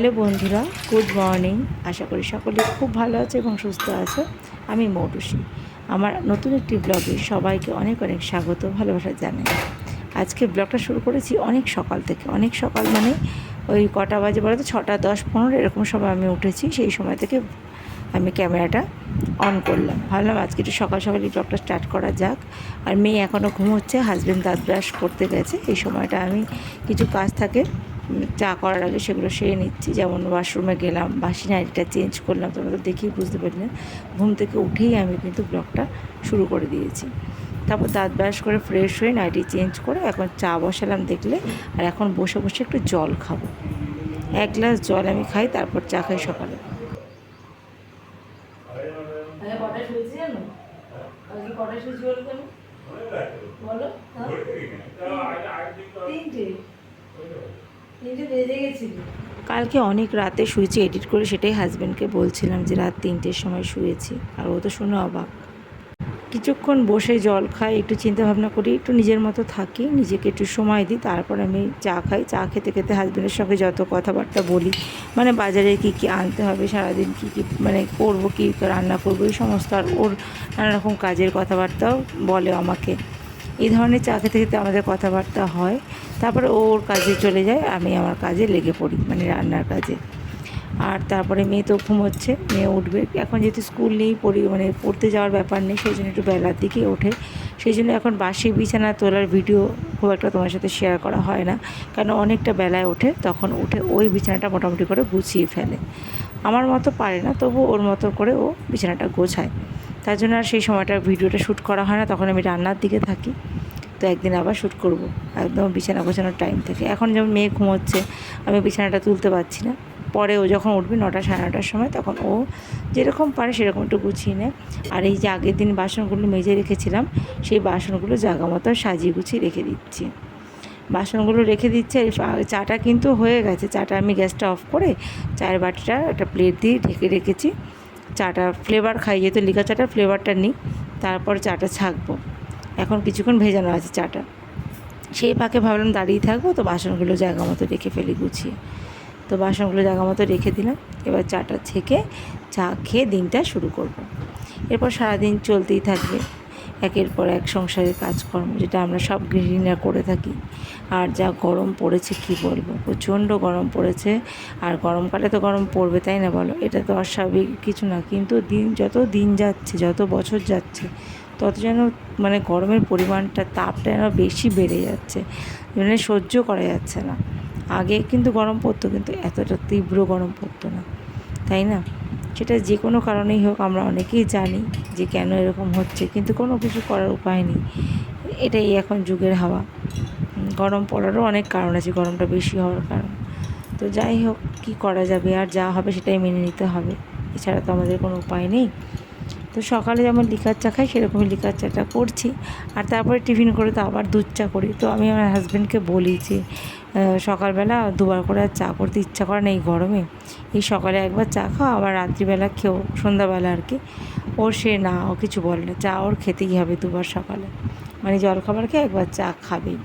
Hello বন্ধুরা, good morning. আশা করি সকলে খুব ভালো আছে এবং সুস্থ আছে। আমি মৌটুসি। আমার নতুন একটি ব্লগে সবাইকে অনেক অনেক স্বাগত, ভালোবাসা জানাই। আজকে ব্লগটা শুরু করেছি অনেক সকাল থেকে। অনেক সকাল মানে ওই কটা বাজে বলে তো ছটা, দশ, পনেরো, এরকম সময় আমি উঠেছি। সেই সময় থেকে আমি ক্যামেরাটা অন করলাম। ভাবলাম আজকে একটু সকাল সকাল এই ব্লগটা স্টার্ট করা যাক। আর মেয়ে এখনও ঘুমোচ্ছে হাজব্যান্ড দাঁত ব্রাশ করতে গেছে। এই সময়টা আমি কিছু কাজ থাকে চা করার আগে সেগুলো সেরে নিচ্ছি। যেমন ওয়াশরুমে গেলাম, বাসি নাইটিটা চেঞ্জ করলাম, তোমরা তো দেখেই বুঝতে পারলে ঘুম থেকে উঠেই আমি কিন্তু ব্লগটা শুরু করে দিয়েছি। তারপর দাঁত ব্রাশ করে ফ্রেশ হয়ে নাইটি চেঞ্জ করে এখন চা বসালাম দেখলে, আর এখন বসে বসে একটু জল খাব। এক গ্লাস জল আমি খাই, তারপর চা খাই সকালে। বলো কালকে অনেক রাতে শুয়েছি এডিট করে সেটাই হাজব্যান্ডকে বলছিলাম যে রাত তিনটের সময় শুয়েছি। আর ও তো শুনে অবাক। কিছুক্ষণ বসে জল খাই, একটু চিন্তা ভাবনা করি, একটু নিজের মতো থাকি, নিজেকে একটু সময় দিই, তারপর আমি চা খাই। চা খেতে খেতে হাজব্যান্ডের সঙ্গে যত কথাবার্তা বলি মানে বাজারে কী কী আনতে হবে, সারাদিন কী কী মানে করব, কী রান্না করব, এই সমস্ত আর ওর নানা রকম কাজের কথাবার্তাও বলে আমাকে। এই ধরনের চা খেতে খেতে আমাদের কথাবার্তা হয়। তারপরে ওর কাজে চলে যায়, আমি আমার কাজে লেগে পড়ি মানে রান্নার কাজে। আর তারপরে মেয়ে তো ঘুমোচ্ছে, মেয়ে উঠবে। এখন যেহেতু স্কুল নেই, পড়ি মানে পড়তে যাওয়ার ব্যাপার নেই, সেই জন্য একটু বেলার দিকে ওঠে। সেই জন্য এখন বাসি বিছানা তোলার ভিডিও খুব একটা তোমার সাথে শেয়ার করা হয় না। কারণ অনেকটা বেলায় ওঠে, তখন উঠে ওই বিছানাটা মোটামুটি করে গুছিয়ে ফেলে। আমার মতো পারে না তবু ওর মতো করে ও বিছানাটা গোছায়। তার জন্য আর সেই সময়টা ভিডিওটা শ্যুট করা হয় না, তখন আমি রান্নার দিকে থাকি। তো একদিন আবার শ্যুট করব, একদম বিছানা গোছানোর টাইম থেকে। এখন যেমন মেয়ে ঘুমোচ্ছে, আমি বিছানাটা তুলতে পারছি না। পরে ও যখন উঠবে নটা সাড়ে নটার সময়, তখন ও যেরকম পারে সেরকম একটু গুছিয়ে নেয়। আর এই যে আগের দিন বাসনগুলো মেজে রেখেছিলাম, সেই বাসনগুলো জায়গা মতো সাজিয়ে গুছিয়ে রেখে দিচ্ছি। বাসনগুলো রেখে দিচ্ছে চাটা কিন্তু হয়ে গেছে। চাটা আমি গ্যাসটা অফ করে চায়ের বাটিটা একটা প্লেট দিয়ে ঢেকে রেখেছি। চাটা ফ্লেভার খাই, যেহেতু লিকা চাটার ফ্লেভারটা নিই, তারপর চাটা ছাঁকবো। এখন কিছুক্ষণ ভেজানো আছে চাটা। সেই পাকে ভাবলাম দাঁড়িয়ে থাকব, তো বাসনগুলো জায়গা মতো রেখে ফেলি গুছিয়ে। তো বাসনগুলো জায়গা মতো রেখে দিলাম, এবার চাটা ছেঁকে চা খেয়ে দিনটা শুরু করব। এরপর সারাদিন চলতেই থাকবে। একের পর এক সংসারের কাজকর্ম, যেটা আমরা সব গৃহিণীরা করে থাকি। আর যা গরম পড়েছে কি বলব? প্রচণ্ড গরম পড়েছে। আর গরমকালে তো গরম পড়বে, তাই না বলো? এটা তো অস্বাভাবিক কিছু না। কিন্তু দিন, যত দিন যাচ্ছে, যত বছর যাচ্ছে, তত যেন মানে গরমের পরিমাণটা, তাপটা যেন বেশি বেড়ে যাচ্ছে। মানে সহ্য করা যাচ্ছে না। আগে কিন্তু গরম পড়তো, কিন্তু এতটা তীব্র গরম পড়তো না। তাই না? সেটা যে কোনো কারণেই হোক আমরা অনেকেই জানি যে কেন এরকম হচ্ছে, কিন্তু কোনো কিছু করার উপায় নেই। এটাই এখন যুগের হাওয়া। গরম পড়ারও অনেক কারণ আছে, গরমটা বেশি হওয়ার কারণ। তো যাই হোক, কী করা যাবে আর যা হবে সেটাই মেনে নিতে হবে। এছাড়া তো আমাদের কোনো উপায় নেই। তো সকালে যেমন লিকার চা খাই, সেরকমই লিকার চাটা করছি। আর তারপরে টিফিন করে তো আবার দুধ চা করি। তো আমি আমার হাজব্যান্ডকে বলি যে সকালবেলা দুবার করে আর চা করতে ইচ্ছা করে না এই গরমে। এই সকালে একবার চা খাও, আবার রাত্রিবেলা খেও, সন্ধ্যাবেলা আর কি। ওর সে না, ও কিছু বলে না। চা ওর খেতেই হবে দুবার সকালে। মানে জলখাবার খেয়ে একবার চা খাবেই।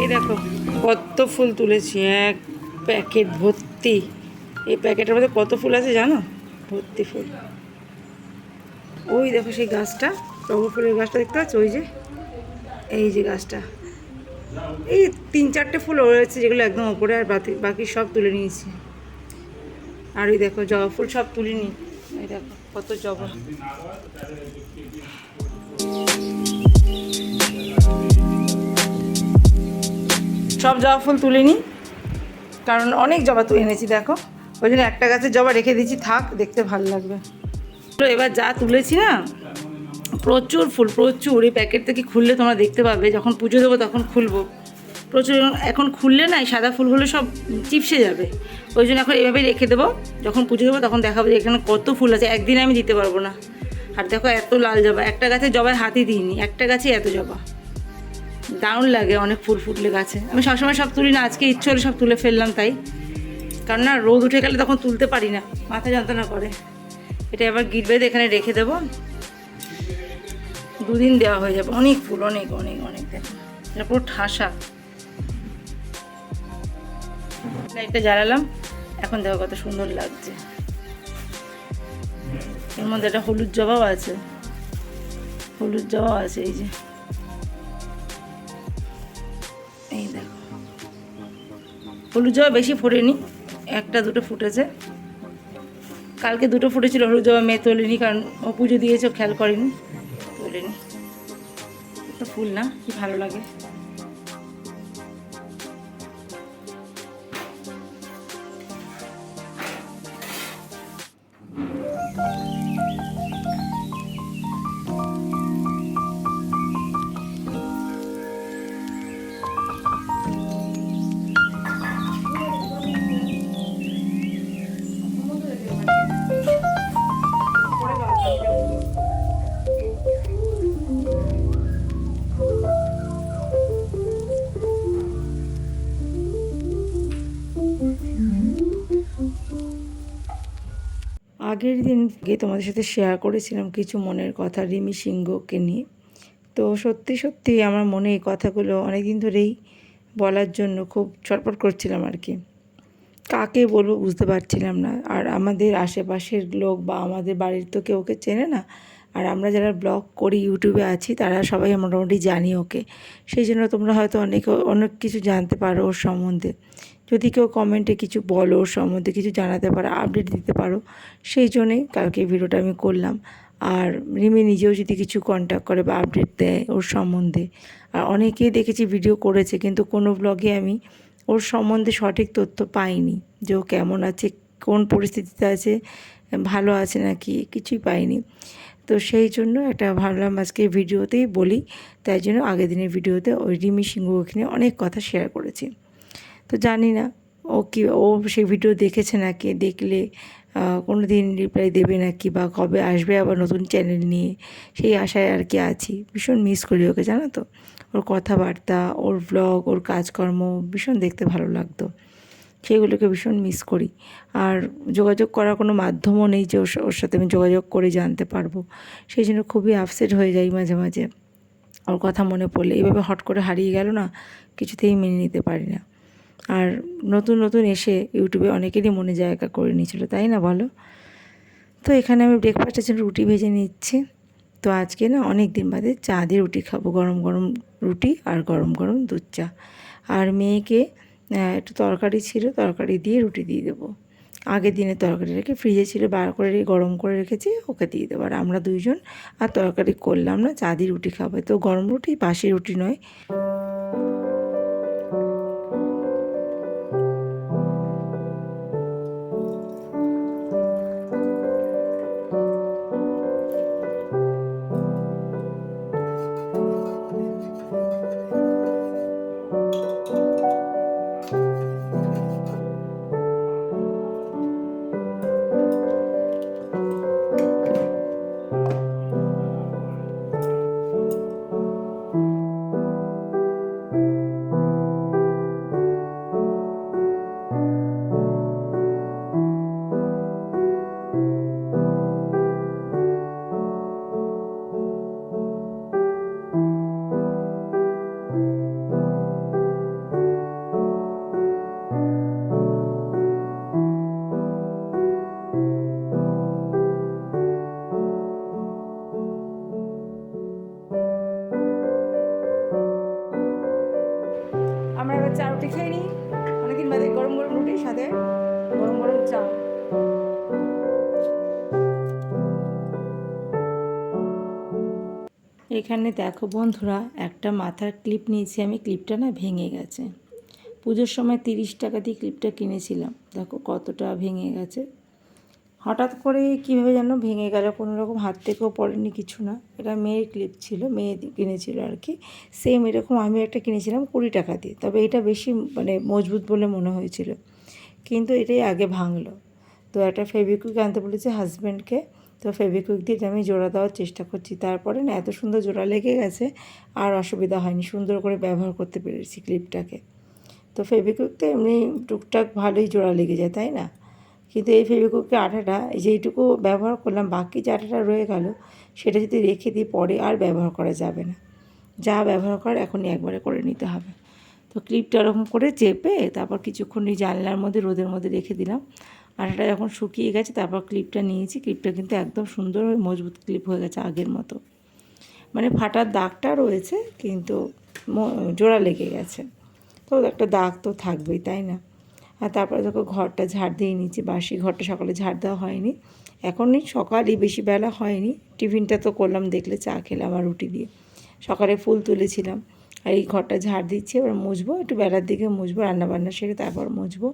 এই দেখো, কত ফুল তুলেছি, এক প্যাকেট ভর্তি। এই প্যাকেটের মধ্যে কত ফুল আছে জানো? ভর্তি ফুল। ওই দেখো সেই গাছটা। টগর ফুলের গাছটা দেখতে পাচ্ছ? ওই যে, এই যে গাছটা। এই তিন চারটে ফুল রয়েছে যেগুলো একদম ওপরে আর বাকি বাকি সব তুলে নিয়েছি। আর ওই দেখো, জবা ফুল সব তুলিনি। এই দেখো, কত জবা। সব জবা ফুল তুলিনি, কারণ অনেক জবা তুলে এনেছি, দেখো। ওই জন্য একটা গাছের জবা রেখে দিয়েছি, থাক, দেখতে ভালো লাগবে। এবার যা তুলেছি না প্রচুর ফুল, প্রচুর। এই প্যাকেট থেকে খুললে তোমরা দেখতে পাবে, যখন পুজো দেবো তখন খুলবো। প্রচুর এখন খুললে না, এই সাদা ফুলগুলো সব চিপসে যাবে। ওই জন্য এখন এভাবেই রেখে দেবো। যখন পুজো দেবো তখন দেখাবো যে এখানে কত ফুল আছে। একদিন আমি দিতে পারব না। আর দেখো এত লাল জবা। একটা গাছে জবায় হাতই দিইনি। একটা গাছে এত জবা। দারুণ লাগে অনেক ফুল ফুটলে গাছে। আমি সবসময় সব তুলি না, আজকে ইচ্ছে হলে সব তুলে ফেললাম তাই। কারণ না, রোদ উঠে গেলে তখন তুলতে পারি না। মাথা যন্ত্রণা করে। এটা এবার গিট বেঁধে এখানে রেখে দেবো। দুদিন দেওয়া হয়ে যাবে। অনেক ফুল, অনেক অনেক অনেক এটা পুরো ঠাসা। লাইটটা জ্বালালাম। এখন দেখো কত সুন্দর লাগছে। এর মধ্যে একটা হলুদ জবাও আছে। হলুদ জবাও আছে, এই যে। এই দেখো। হলুদ জবা বেশি ফোটেনি। একটা, দুটো ফুটেছে। কালকে দুটো ফুটেছিল, হলুদ জবা মেয়ে তোলেনি, কারণ ও পুজো দিয়েছে খেয়াল করেনি। তোলেনি তো ফুল না কি ভালো লাগে। গিয়ে তোমাদের সাথে শেয়ার করেছিলাম কিছু মনের কথা রিমি সিংহকে নিয়ে। তো সত্যি সত্যি আমার মনে এই কথাগুলো অনেক দিন ধরেই বলার জন্য খুব ছটপট করছিলাম আর কি। কাকে বলব বুঝতে পারছিলাম না। আর আমাদের আশেপাশের লোক বা আমাদের বাড়ির তো কেউ ওকে চেনে না। আর আমরা যারা ব্লগ করি, ইউটিউবে আছি, তারা সবাই মোটামুটি জানি ওকে। সেই জন্য তোমরা হয়তো অনেক অনেক কিছু জানতে পারো ওর সম্বন্ধে। যদি কেউ কমেন্টে কিছু বলো, সম্বন্ধে কিছু জানাতে পারো আপডেট দিতে পারো, সেই জন্যেই কালকে ভিডিওটা আমি করলাম। আর রিমি নিজেও যদি কিছু কন্ট্যাক্ট করে বা আপডেট দেয় ওর সম্বন্ধে, আর অনেকেই দেখেছি ভিডিও করেছে, কিন্তু কোনো ব্লগে আমি ওর সম্বন্ধে সঠিক তথ্য পাইনি। যে ও কেমন আছে, কোন পরিস্থিতিতে আছে, ভালো আছে নাকি, কিছুই পাইনি। তো সেই জন্য একটা ভাবলাম আজকে ভিডিওতেই বলি, তাই জন্য আগের দিনের ভিডিওতে ওই রিমি সিংহ ওখানে অনেক কথা শেয়ার করেছি। তো জানি না। ও কি, ও সেই ভিডিও দেখেছে নাকি? দেখলে কোনো দিন রিপ্লাই দেবে নাকি? বা কবে আসবে আবার নতুন চ্যানেল নিয়ে? সেই আশায় আর কি আছি। ভীষণ মিস করি ওকে, জানো তো? ওর কথাবার্তা, ওর ব্লগ ওর কাজকর্ম ভীষণ দেখতে ভালো লাগতো। সেগুলোকে ভীষণ মিস করি। আর যোগাযোগ করার কোনো মাধ্যমও নেই যে ওর সাথে আমি যোগাযোগ করে জানতে পারব। সেই জন্য খুবই আপসেট হয়ে যাই মাঝে মাঝে। ওর কথা মনে পড়লে। এইভাবে হট করে হারিয়ে গেল না, কিছুতেই মেনে নিতে পারি না। আর নতুন নতুন এসে ইউটিউবে অনেকেরই মনে জায়গা করে নিয়েছিল, তাই না বলো? তো এখানে আমি ব্রেকফাস্টের জন্য রুটি ভেজে নিচ্ছি। তো আজকে না অনেক দিন বাদে চা দিয়ে রুটি খাব, গরম গরম রুটি আর গরম গরম দুধ চা। আর মেয়েকে একটু তরকারি ছিল, তরকারি দিয়ে রুটি দিয়ে দেবো। আগের দিনে তরকারি রেখে ফ্রিজে ছিল, বার করে গরম করে রেখেছি, ওকে দিয়ে দেবো। আর আমরা দুইজন আর তরকারি করলাম না, চা দিয়ে রুটি খাব। তো গরম রুটি, বাসি রুটি নয়। এখানে দেখো বন্ধুরা, একটা মাথার ক্লিপ নিয়েছি আমি, ক্লিপটা না ভেঙে গেছে। পুজোর সময় তিরিশ টাকা দিয়ে ক্লিপটা কিনেছিলাম। দেখো কতটা ভেঙে গেছে। হঠাৎ করে কীভাবে যেন ভেঙে গেল, কোনো রকম হাত থেকেও পড়েনি কিছু না। এটা মেয়ের ক্লিপ ছিল, মেয়ে কিনেছিল আর কি। সেম এরকম আমি একটা কিনেছিলাম কুড়ি টাকা দিয়ে। তবে এটা বেশি মানে মজবুত বলে মনে হয়েছিল। কিন্তু এটাই আগে ভাঙলো। তো একটা ফেভিকুইক আনতে বলেছে হাজব্যান্ডকে তো ফেভিকুইক দিয়ে আমি জোড়া দেওয়ার চেষ্টা করছি, তারপরে না এত সুন্দর জোড়া লেগে গেছে, আর অসুবিধা হয়নি। সুন্দর করে ব্যবহার করতে পেরেছি ক্লিপটাকে। তো ফেভিকুইক তো এমনি টুকটাক ভালোই জোড়া লেগে যায়, তাই না? কিন্তু এই ফেভিকুইকের আঠাটা যেইটুকু ব্যবহার করলাম, বাকি যে আঠাটা রয়ে গেল, সেটা যদি রেখে দিই, পরে আর ব্যবহার করা যাবে না। যা ব্যবহার করার এখনই একবারে করে নিতে হবে। তো ক্লিপটা ওরকম করে চেপে, তারপর কিছুক্ষণ জানলার মধ্যে, রোদের মধ্যে রেখে দিলাম। আটাটা যখন শুকিয়ে গেছে, তারপর ক্লিপটা নিয়েছি। ক্লিপটা কিন্তু একদম সুন্দর মজবুত ক্লিপ হয়ে গেছে আগের মতো। মানে ফাটার দাগটা রয়েছে, কিন্তু জোড়া লেগে গেছে। তো একটা দাগ তো থাকবেই, তাই না? আর তারপরে দেখো ঘরটা ঝাড় দিয়ে নিচ্ছি বাসি ঘরটা সকালে ঝাড় দেওয়া হয়নি। এখনই সকালই বেশি বেলা হয়নি। টিফিনটা তো করলাম, দেখলে চা খেলাম আর রুটি দিয়ে। সকালে ফুল তুলেছিলাম। আর এই ঘরটা ঝাড় দিচ্ছি, এবার মুছবো, একটু বেলার দিকে মুছবো, রান্নাবান্না সেরে তারপর মুছবো।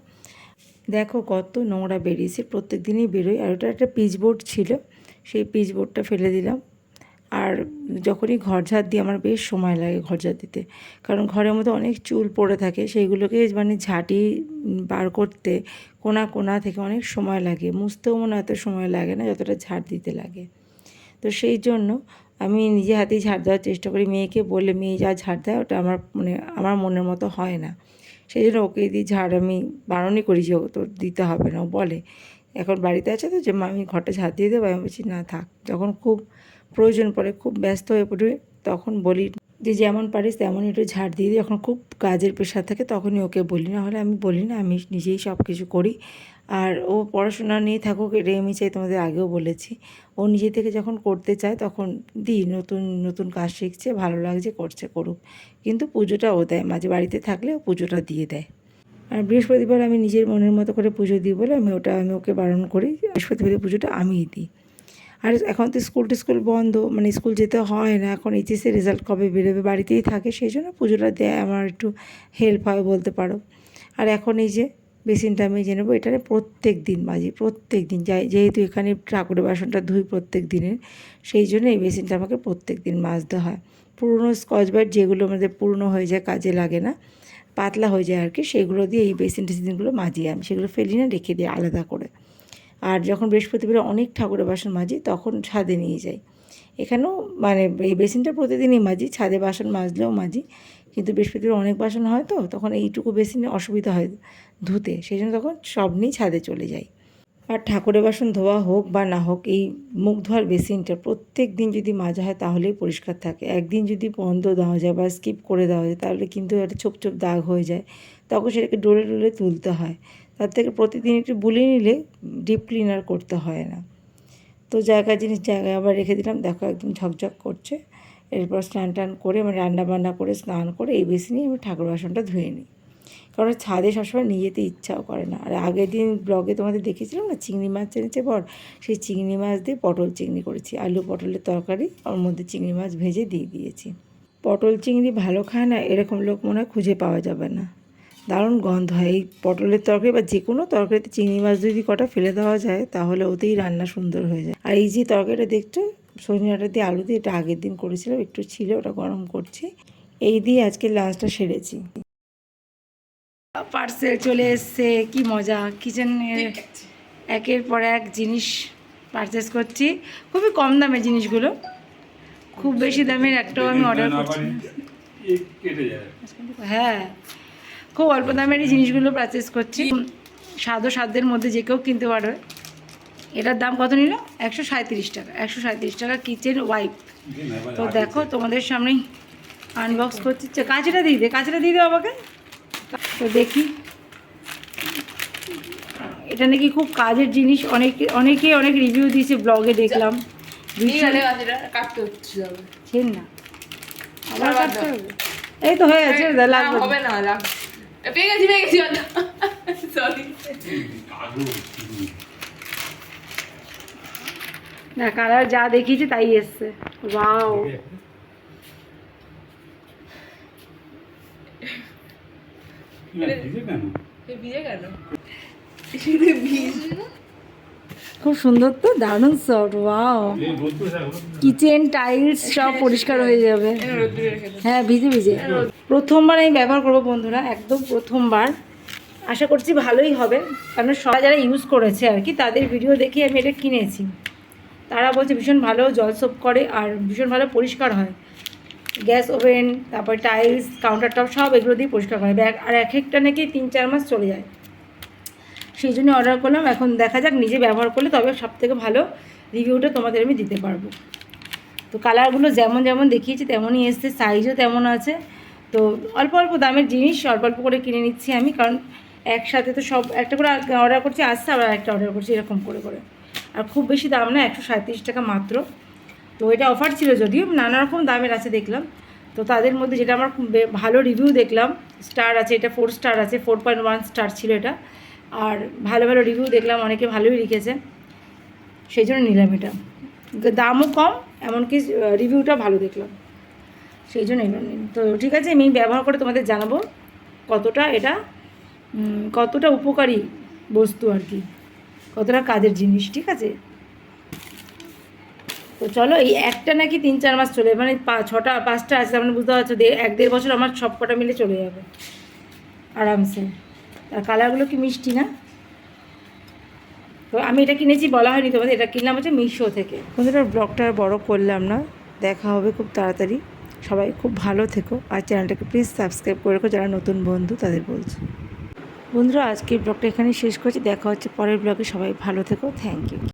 দেখো কত নোংরা বেরিয়েছে, প্রত্যেক দিনই বেরোয় আর ওটা একটা পিচবোর্ড ছিল, সেই পিচবোর্ডটা ফেলে দিলাম। আর যখনই ঘর ঝাড় দিই, আমার বেশ সময় লাগে ঘর ঝাড় দিতে। কারণ ঘরের মধ্যে অনেক চুল পড়ে থাকে, সেইগুলোকে মানে ঝাঁটি বার করতে কোনা কোনা থেকে অনেক সময় লাগে। মুছতেও মনে এত সময় লাগে না, যতটা ঝাড় দিতে লাগে। তো সেই জন্য আমি নিজে হাতেই ঝাড় দেওয়ার চেষ্টা করি। মেয়েকে বলে মেয়ে যা ঝাড় দেয়, ওটা আমার মানে আমার মনের মতো হয় না। সেই জন্য ওকে দিয়ে ঝাড় আমি বারণই করি যে তোর দিতে হবে না বলে। এখন বাড়িতে আছে তো যে আমি ঘরটা ঝাড় দিয়ে দেবো? আমি বলছি, না, থাক। যখন খুব প্রয়োজন পড়ে, খুব ব্যস্ত হয়ে পড়ি, তখন বলি, যে যেমন পারিস তেমন একটু ঝাড় দিয়ে দিই যখন খুব কাজের পেশা থাকে, তখনই ওকে বলি। না হলে আমি বলি না, আমি নিজেই সব কিছু করি। আর ও পড়াশোনা নিয়ে থাকুক, এটাই আমি চাই তোমাদের আগেও বলেছি। ও নিজে থেকে যখন করতে চায় তখন দিই নতুন নতুন কাজ শিখছে, ভালো লাগছে, করছে, করুক। কিন্তু পুজোটা ও দেয়, মাঝে বাড়িতে থাকলে ও পুজোটা দিয়ে দেয়। আর বৃহস্পতিবার আমি নিজের মনের মতো করে পুজো দিই বলে আমি ওটা, আমি ওকে বারণ করি বৃহস্পতিবারের পুজোটা আমিই দিই। আর এখন তো স্কুল টিস্কুল বন্ধ মানে স্কুল যেতে হয় না, এখন এইচএসের রেজাল্ট কবে বেরোবে বাড়িতেই থাকে, সেই জন্য পুজোটা দেয়, আমার একটু হেল্প হয় বলতে পারো। আর এখন এই যে বেসিনটা আমি জেনে নেব এটা প্রত্যেক দিন মাজি প্রত্যেক দিন। যাই, যেহেতু এখানে ঠাকুরের বাসনটা ধুই প্রত্যেক দিনের, সেই জন্য এই বেসিনটা আমাকে প্রত্যেক দিন মাজতে হয়। পুরনো স্কচ ব্রাইট যেগুলো আমাদের পুরনো হয়ে যায়, কাজে লাগে না, পাতলা হয়ে যায় আর কি, সেগুলো দিয়ে এই বেসিন টেসিনগুলো মাজি আমি, সেগুলো ফেলি না, রেখে দিই আলাদা করে। আর যখন বৃহস্পতিবার অনেক ঠাকুরের বাসন মাজি, তখন ছাদে নিয়ে যাই। এখানেও মানে এই বেসিনটা প্রতিদিনই মাজি, ছাদে বাসন মাজলেও মাজি কিন্তু বৃহস্পতিবার অনেক বাসন হয় তো, তখন এইটুকু বেসিনে অসুবিধা হয় ধুতে। সেই জন্য তখন সব নিয়ে ছাদে চলে যাই। আর ঠাকুরের বাসন ধোয়া হোক বা না হোক, এই মুখ ধোয়ার বেসিনটা প্রত্যেক দিন যদি মাজা হয় তাহলেই পরিষ্কার থাকে। একদিন যদি বন্ধ দেওয়া যায় বা স্কিপ করে দেওয়া যায় তাহলে কিন্তু একটা ছোপ ছোপ দাগ হয়ে যায়। তখন সেটাকে ডোলে ডোলে তুলতে হয়। তার থেকে প্রতিদিন একটু বুলিয়ে নিলে ডিপ ক্লিনার করতে হয় না। তো জায়গা জিনিস জায়গায় আবার রেখে দিলাম। দেখো একদম ঝকঝক করছে। এরপর স্নান টান করে মানে রান্না বান্না করে স্নান করে এই বেসিনেই আমি ঠাকুর বাসনটা ধুয়ে নিই। কারণ ছাদে সবসময় নিয়ে যেতে ইচ্ছাও করে না। আর আগের দিন ব্লগে তোমাদের দেখেছিলাম না, চিংড়ি মাছ এনেছে বর? সেই চিংড়ি মাছ দিয়ে পটল চিংড়ি করেছি। আলু পটলের তরকারি, ওর মধ্যে চিংড়ি মাছ ভেজে দিয়ে দিয়েছি। পটল চিংড়ি ভালো খায় না, এরকম লোক মনে হয় খুঁজে পাওয়া যাবে না। দারুণ গন্ধ হয়। এই পটলের তরকারি বা যে কোনো তরকারিতে চিংড়ি মাছ যদি কটা ফেলে দেওয়া যায়, তাহলে ওতেই রান্না সুন্দর হয়ে যায়। আর এই যে তরকারিটা দেখছ সজনাটা দিয়ে আলু দিয়ে এটা আগের দিন করেছিলাম একটু ছিল ওটা গরম করছি। এই দিয়ে আজকে লাঞ্চটা সেরেছি। পার্সেল চলে এসছে কি মজা কিচেনের একের পর এক জিনিস পারচেস করছি। খুবই কম দামের জিনিসগুলো খুব বেশি দামের একটাও আমি অর্ডার করছি। হ্যাঁ খুব অল্প দামেরই জিনিসগুলো পারচেস করছি। স্বাদ ও সাধ্যের মধ্যে যে কেউ কিনতে পারবে। এটার দাম কত নিল? একশো সাঁত্রিশ টাকা। একশো সাঁত্রিশ টাকা কিচেন ওয়াইপ তো দেখো তোমাদের সামনেই আনবক্স করছি। কাঁচিটা দিয়ে দে কাঁচিটা দিয়ে দে আমাকে তো দেখি। এটা নাকি খুব কাজের জিনিস। অনেকে অনেকে অনেক রিভিউ দিয়েছে ব্লগে দেখলাম। ভীষণ কাটতে হচ্ছে ছেন না। আবার কাটতে হবে? এই তো হয়ে গেছে লাগবে। হবে না পেয়ে গেছি পেয়ে গেছি সরি না কালার যা দেখিয়েছি তাই এসছে। ওয়াও কেন? ভিজে কেন? শুধু ভিজ খুব সুন্দর তো দারুণ সফট ওয়াও কিচেন টাইলস সব পরিষ্কার হয়ে যাবে। হ্যাঁ ভিজে ভিজে। প্রথমবার আমি ব্যবহার করব বন্ধুরা একদম প্রথমবার। আশা করছি ভালোই হবে। কারণ সবাই যারা ইউজ করেছে আর কি তাদের ভিডিও দেখে আমি এটা কিনেছি। তারা বলছে ভীষণ ভালো জল সোপ করে আর ভীষণ ভালো পরিষ্কার হয়। গ্যাস ওভেন, তারপর টাইলস কাউন্টার টপ সব এগুলো দিয়ে পরিষ্কার করে। ব্যাগ, আর এক একটা নাকি তিন চার মাস চলে যায়। সেই জন্য অর্ডার করলাম। এখন দেখা যাক নিজে ব্যবহার করলে তবে সব থেকে ভালো রিভিউটা তোমাদের আমি দিতে পারব। তো কালারগুলো যেমন যেমন দেখিয়েছি তেমনই এসছে সাইজও তেমন আছে। তো অল্প অল্প দামের জিনিস, অল্প অল্প করে কিনে নিচ্ছি আমি। কারণ একসাথে তো সব, একটা করে অর্ডার করছি আসছে আবার একটা অর্ডার করছি, এরকম করে করে। আর খুব বেশি দাম না, একশো টাকা মাত্র। তো এটা অফার ছিল যদিও, নানা রকম দামের আছে দেখলাম। তো তাদের মধ্যে যেটা আমার ভালো রিভিউ দেখলাম স্টার আছে, এটা ফোর স্টার আছে ফোর পয়েন্ট ওয়ান স্টার ছিল এটা। আর ভালো ভালো রিভিউ দেখলাম, অনেকে ভালোই লিখেছে। সেই জন্য নিলাম এটা। দামও কম, এমনকি রিভিউটা ভালো দেখলাম। সেই জন্য এবার নিন তো ঠিক আছে, আমি ব্যবহার করে তোমাদের জানাব কতটা এটা কতটা উপকারী বস্তু আর কি। কতটা কাজের জিনিস, ঠিক আছে? তো চলো, এই একটা নাকি তিন চার মাস চলে মানে ছটা, পাঁচটা আছে, তার মানে বুঝতে পারছ এক দেড় বছর আমার সব কটা মিলে চলে যাবে, আরামসে। আর কালারগুলো কি মিষ্টি না? তো আমি এটা কিনেছি, বলা হয়নি তোমাদের, এটা কিনলাম হচ্ছে মিশো থেকে। বন্ধুরা ব্লগটা আর বড় করলাম না, দেখা হবে খুব তাড়াতাড়ি। সবাই খুব ভালো থেকো, আর চ্যানেলটাকে প্লিজ সাবস্ক্রাইব করে রেখো, যারা নতুন বন্ধু, তাদের বলছি। বন্ধুরা, আজকের ব্লগটা এখানে শেষ করছি। দেখা হচ্ছে পরের ব্লগে। সবাই ভালো থেকো। Thank you